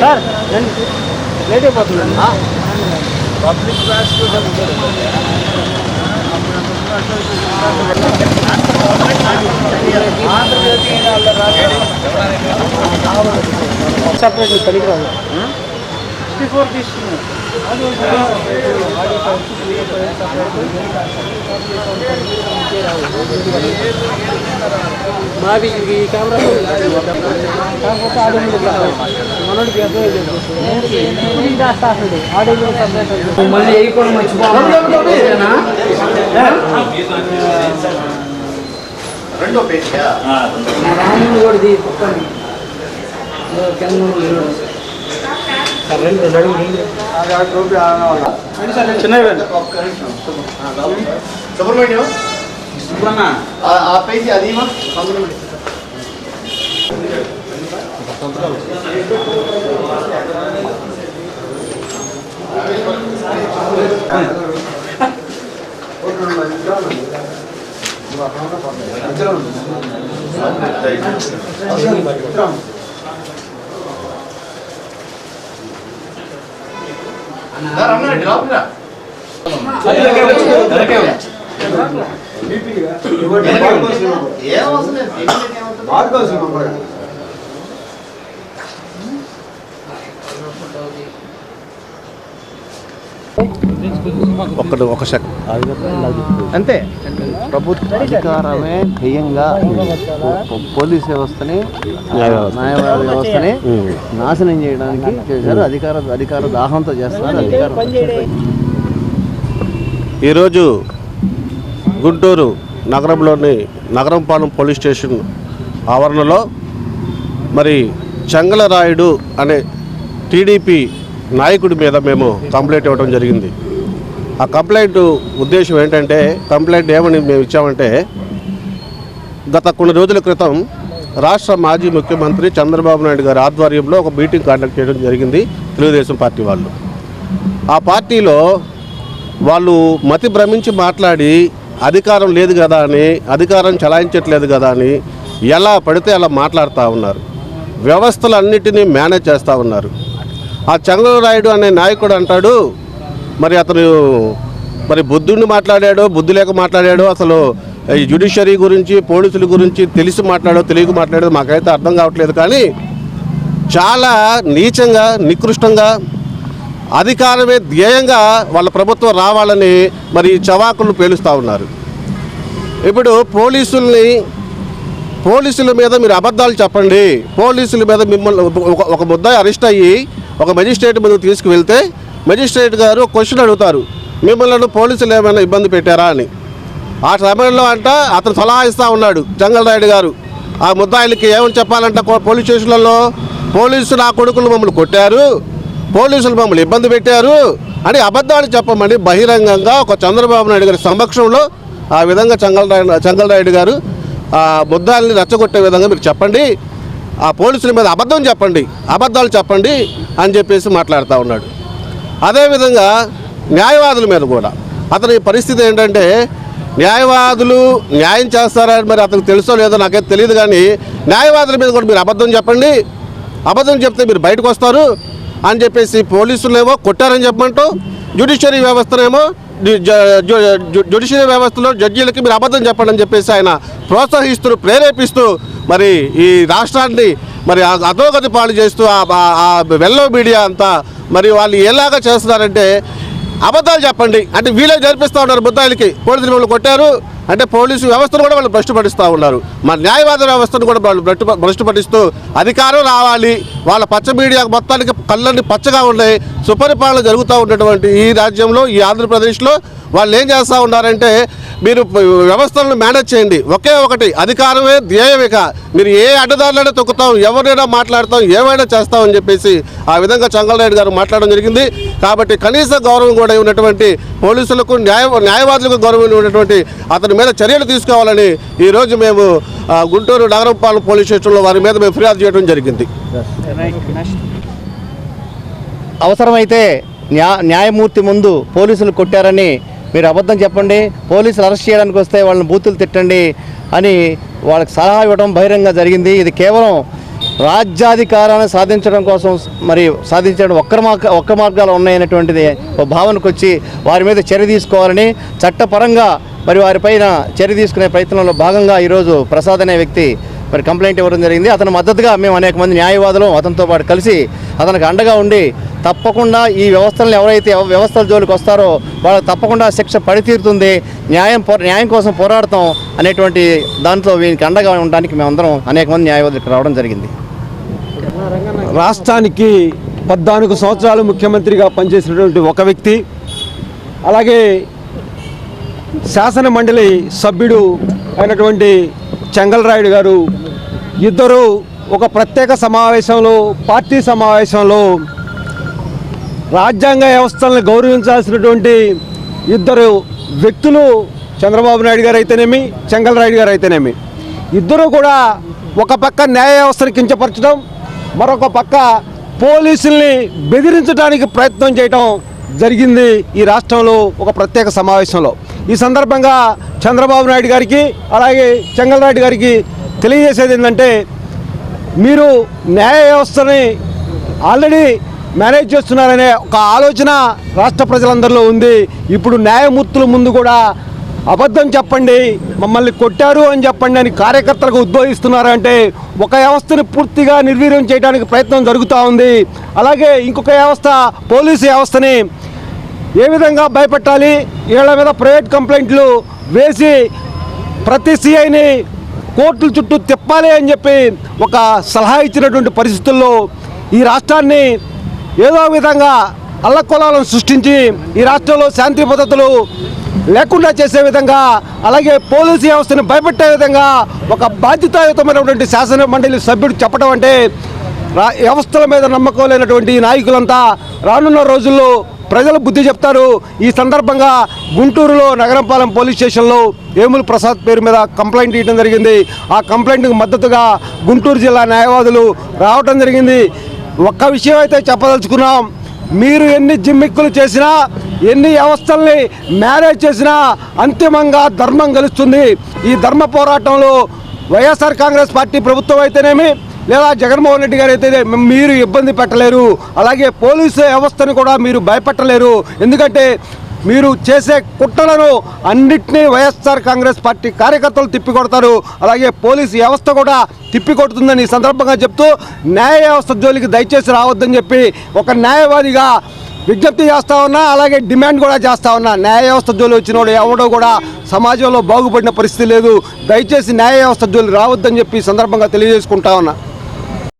Sir late అయిపోతుంది public transport separate పనికిరాదు sixty four తీసుకున్నాం మాది ఈ కెమెరా కాకపోతే ఆడియో మనోడికి అర్థం ఆడియో సపరేట్ మళ్ళీ వేయకుండా మర్చిపోవాలి రెండో పేజ్ రాముడు కూడా పక్కన. నిమిషం సుబ్రహ్మణ్యం? ఆ- ఆ పేజీ అది ఇవ్వ. సుబ్రహ్మణ్యం రా, ఒక్కడు ఒక అంతే. ప్రభుత్వ అధికారమే ధ్యేయంగా పోలీస్ వ్యవస్థని న్యాయవాద వ్యవస్థని నాశనం చేయడానికి చేశారు. అధికార అధికార దాహంతో చేస్తున్నారు. అధికారం ఈరోజు గుంటూరు నగరంలోని నగరంపాలెం పోలీస్ స్టేషన్ ఆవరణలో మరి చెంగలరాయుడు అనే టీడీపీ నాయకుడి మీద మేము కంప్లైంట్ ఇవ్వడం జరిగింది. ఆ కంప్లైంట్ ఉద్దేశం ఏంటంటే కంప్లైంట్ ఏమని మేము ఇచ్చామంటే గత కొన్ని రోజుల క్రితం రాష్ట్ర మాజీ ముఖ్యమంత్రి చంద్రబాబు నాయుడు గారి ఆధ్వర్యంలో ఒక మీటింగ్ కండక్ట్ చేయడం జరిగింది తెలుగుదేశం పార్టీ వాళ్ళు. ఆ పార్టీలో వాళ్ళు మతి భ్రమించి మాట్లాడి అధికారం లేదు కదా అని అధికారం చలాయించట్లేదు కదా అని ఎలా పడితే అలా మాట్లాడుతూ ఉన్నారు. వ్యవస్థలన్నిటినీ మేనేజ్ చేస్తూ ఉన్నారు. ఆ చంద్రరాయుడు అనే నాయకుడు అంటాడు మరి అతను మరి బుద్ధుడిని మాట్లాడాడో బుద్ధి లేక మాట్లాడాడో అసలు ఈ జ్యుడిషియరీ గురించి పోలీసుల గురించి తెలిసి మాట్లాడో తెలియక మాట్లాడో మాకైతే అర్థం కావట్లేదు. కానీ చాలా నీచంగా నికృష్టంగా అధికారమే ధ్యేయంగా వాళ్ళ ప్రభుత్వం రావాలని మరి చవాకులు పేలుస్తూ ఉన్నారు. ఇప్పుడు పోలీసుల్ని పోలీసుల మీద మీరు అబద్ధాలు చెప్పండి. పోలీసుల మీద మిమ్మల్ని ఒక- ఒక అరెస్ట్ అయ్యి ఒక మెజిస్ట్రేట్ ముందుకు తీసుకువెళ్తే మెజిస్ట్రేట్ గారు క్వశ్చన్ అడుగుతారు. మిమ్మల్ని పోలీసులు ఏమైనా ఇబ్బంది పెట్టారా అని. ఆ సమయంలో అంట అతను సలహాయిస్తూ ఉన్నాడు జంగల్ రాయుడు గారు. ఆ ముద్దాయిలకి ఏమని చెప్పాలంట పోలీస్ స్టేషన్లలో? పోలీసులు ఆ కొడుకులు మమ్మల్ని కొట్టారు. పోలీసులు మమ్మల్ని ఇబ్బంది పెట్టారు అని అబద్ధాలు చెప్పమని బహిరంగంగా ఒక చంద్రబాబు నాయుడు గారి సమక్షంలో ఆ విధంగా చంగలరాయుడు చంగలరాయుడు గారు ఆ ముద్దాయిల్ని రచ్చగొట్టే విధంగా మీరు చెప్పండి. ఆ పోలీసుల మీద అబద్ధం చెప్పండి. అబద్ధాలు చెప్పండి అని చెప్పేసి మాట్లాడుతూ ఉన్నాడు. అదేవిధంగా న్యాయవాదుల మీద కూడా. అతని పరిస్థితి ఏంటంటే న్యాయవాదులు న్యాయం చేస్తారని మరి అతనికి తెలుసో లేదో నాకైతే తెలియదు కానీ న్యాయవాదుల మీద కూడా మీరు అబద్ధం చెప్పండి. అబద్ధం చెప్తే మీరు బయటకు వస్తారు. అని చెప్పేసి పోలీసులేమో కొట్టారని చెప్పమంటూ జ్యుడిషియరీ వ్యవస్థనేమో జ్యుడిషియరీ వ్యవస్థలో జడ్జీలకి మీరు అబద్ధం చెప్పండి అని చెప్పేసి ఆయన ప్రోత్సహిస్తూ ప్రేరేపిస్తూ మరి ఈ రాష్ట్రాన్ని మరి ఆ అధోగతి పాలు చేస్తూ ఆ- వెల్లో మీడియా అంతా మరి వాళ్ళు ఎలాగా చేస్తున్నారంటే అబద్ధాలు చెప్పండి. అంటే వీళ్ళే జరిపిస్తూ ఉన్నారు బుద్ధాయిలకి. పోలీసులు మిమ్మల్ని కొట్టారు. అంటే పోలీసు వ్యవస్థను కూడా వాళ్ళు భ్రష్టుపడిస్తూ ఉన్నారు. మన న్యాయవాద వ్యవస్థను కూడా వాళ్ళు భ్రష్టు భ్రష్టు అధికారం రావాలి. వాళ్ళ పచ్చ మీడియా మొత్తానికి కళ్ళన్నీ పచ్చగా ఉన్నాయి సుపరిపాలన జరుగుతూ ఉన్నటువంటి ఈ రాజ్యంలో ఈ ఆంధ్రప్రదేశ్లో వాళ్ళు ఏం చేస్తూ ఉన్నారంటే మీరు వ్యవస్థలను మేనేజ్ చేయండి. ఒకే ఒకటి అధికారమే ధ్యేయమిక మీరు ఏ అడ్డదారులైనా తొక్కుతాం ఎవరైనా మాట్లాడతాం ఏమైనా చేస్తాం అని చెప్పేసి ఆ విధంగా చంగలరాయుడు గారు మాట్లాడడం జరిగింది. కాబట్టి కనీస గౌరవం కూడా ఉన్నటువంటి పోలీసులకు న్యాయ న్యాయవాదులకు గౌరవం ఉన్నటువంటి అతని మీద చర్యలు తీసుకోవాలని ఈరోజు మేము గుంటూరు నగరంపాలెం పోలీస్ స్టేషన్లో వారి మీద మేము ఫిర్యాదు చేయడం జరిగింది. అవసరమైతే న్యా న్యాయమూర్తి ముందు పోలీసులు కొట్టారని మీరు అబద్ధం చెప్పండి పోలీసులు అరెస్ట్ చేయడానికి వస్తే వాళ్ళని బూతులు తిట్టండి అని వాళ్ళకి సలహా ఇవ్వడం బహిరంగ జరిగింది. ఇది కేవలం రాజ్యాధికారాన్ని సాధించడం కోసం మరి సాధించడం ఒక్క మార్గ ఒక్క మార్గాలు ఉన్నాయనేటువంటిది ఒక భావనకు వచ్చి వారి మీద చర్య తీసుకోవాలని చట్టపరంగా మరి వారిపైన చర్య తీసుకునే ప్రయత్నంలో భాగంగా ఈరోజు ప్రసాద్ అనే వ్యక్తి మరి కంప్లైంట్ ఇవ్వడం జరిగింది. అతను మద్దతుగా మేము అనేక మంది న్యాయవాదులు అతనితో పాటు కలిసి అతనికి అండగా ఉండి తప్పకుండా ఈ వ్యవస్థలను ఎవరైతే వ్యవస్థల జోలికి వస్తారో వాళ్ళకి తప్పకుండా శిక్ష పడితీరుతుంది. న్యాయం న్యాయం కోసం పోరాడతాం అనేటువంటి దాంట్లో వీనికి అండగా ఉండడానికి మేమందరం అనేక మంది న్యాయవాదులు ఇక్కడ రావడం జరిగింది. రాష్ట్రానికి పద్నాలుగు సంవత్సరాలు ముఖ్యమంత్రిగా పనిచేసినటువంటి ఒక వ్యక్తి అలాగే శాసన మండలి సభ్యుడు అయినటువంటి చెంగల్రాయుడు గారు ఇద్దరు ఒక ప్రత్యేక సమావేశంలో పార్టీ సమావేశంలో రాజ్యాంగ వ్యవస్థలను గౌరవించాల్సినటువంటి ఇద్దరు వ్యక్తులు చంద్రబాబు నాయుడు గారు అయితేనేమి చెంగల్రాయుడు గారు అయితేనేమి. ఇద్దరు కూడా ఒక పక్క న్యాయ వ్యవస్థను కించపరచడం మరొక పక్క పోలీసుల్ని బెదిరించడానికి ప్రయత్నం చేయడం జరిగింది ఈ రాష్ట్రంలో ఒక ప్రత్యేక సమావేశంలో. ఈ సందర్భంగా చంద్రబాబు నాయుడు గారికి అలాగే చెంగల్రాయుడు గారికి తెలియజేసేది ఏంటంటే మీరు న్యాయ వ్యవస్థని ఆల్రెడీ మేనేజ్ చేస్తున్నారనే ఒక ఆలోచన రాష్ట్ర ప్రజలందరిలో ఉంది. ఇప్పుడు న్యాయమూర్తుల ముందు కూడా అబద్ధం చెప్పండి మమ్మల్ని కొట్టారు అని చెప్పండి అని కార్యకర్తలకు ఉద్బోధిస్తున్నారు అంటే ఒక వ్యవస్థను పూర్తిగా నిర్వీర్యం చేయడానికి ప్రయత్నం జరుగుతూ ఉంది. అలాగే ఇంకొక వ్యవస్థ పోలీసు వ్యవస్థని ఏ విధంగా భయపెట్టాలి? వీళ్ళ మీద ప్రైవేట్ కంప్లైంట్లు వేసి ప్రతి సిఐని కోర్టుల చుట్టూ తిప్పాలి అని చెప్పి ఒక సలహా ఇచ్చినటువంటి పరిస్థితుల్లో ఈ రాష్ట్రాన్ని ఏదో విధంగా అల్లకొలాలను సృష్టించి ఈ రాష్ట్రంలో శాంతి భద్రతలు లేకుండా చేసే విధంగా అలాగే పోలీసు వ్యవస్థను భయపెట్టే విధంగా ఒక బాధ్యతాయుతమైనటువంటి శాసన మండలి సభ్యుడు చెప్పడం అంటే వ్యవస్థల మీద నమ్మకం లేనటువంటి నాయకులంతా రానున్న రోజుల్లో ప్రజలు బుద్ధి చెప్తారు. ఈ సందర్భంగా గుంటూరులో నగరంపాలెం పోలీస్ స్టేషన్లో ఏములు ప్రసాద్ పేరు మీద కంప్లైంట్ ఇవ్వడం జరిగింది. ఆ కంప్లైంట్కి మద్దతుగా గుంటూరు జిల్లా న్యాయవాదులు రావడం జరిగింది. ఒక్క విషయం అయితే చెప్పదలుచుకున్నాం. మీరు ఎన్ని జిమ్మిక్కులు చేసినా ఎన్ని వ్యవస్థల్ని మేనేజ్ చేసినా అంతిమంగా ధర్మం గెలుస్తుంది. ఈ ధర్మ పోరాటంలో వైఎస్ఆర్ కాంగ్రెస్ పార్టీ ప్రభుత్వం అయితేనేమి లేదా జగన్మోహన్ రెడ్డి గారు అయితే మీరు ఇబ్బంది పెట్టలేరు అలాగే పోలీసు వ్యవస్థను కూడా మీరు భయపెట్టలేరు. ఎందుకంటే మీరు చేసే కుట్రలను అన్నిటినీ వైఎస్ఆర్ కాంగ్రెస్ పార్టీ కార్యకర్తలు తిప్పికొడతారు అలాగే పోలీసు వ్యవస్థ కూడా తిప్పికొడుతుందని ఈ సందర్భంగా చెప్తూ న్యాయ వ్యవస్థ జోలికి దయచేసి రావద్దని చెప్పి ఒక న్యాయవాదిగా విజ్ఞప్తి చేస్తా ఉన్నా అలాగే డిమాండ్ కూడా చేస్తా ఉన్నా. న్యాయ వ్యవస్థ జోలి వచ్చినోడు ఎవడో కూడా సమాజంలో బాగుపడిన పరిస్థితి లేదు. దయచేసి న్యాయ వ్యవస్థ జోలి రావద్దని చెప్పి సందర్భంగా తెలియజేసుకుంటా ఉన్నా.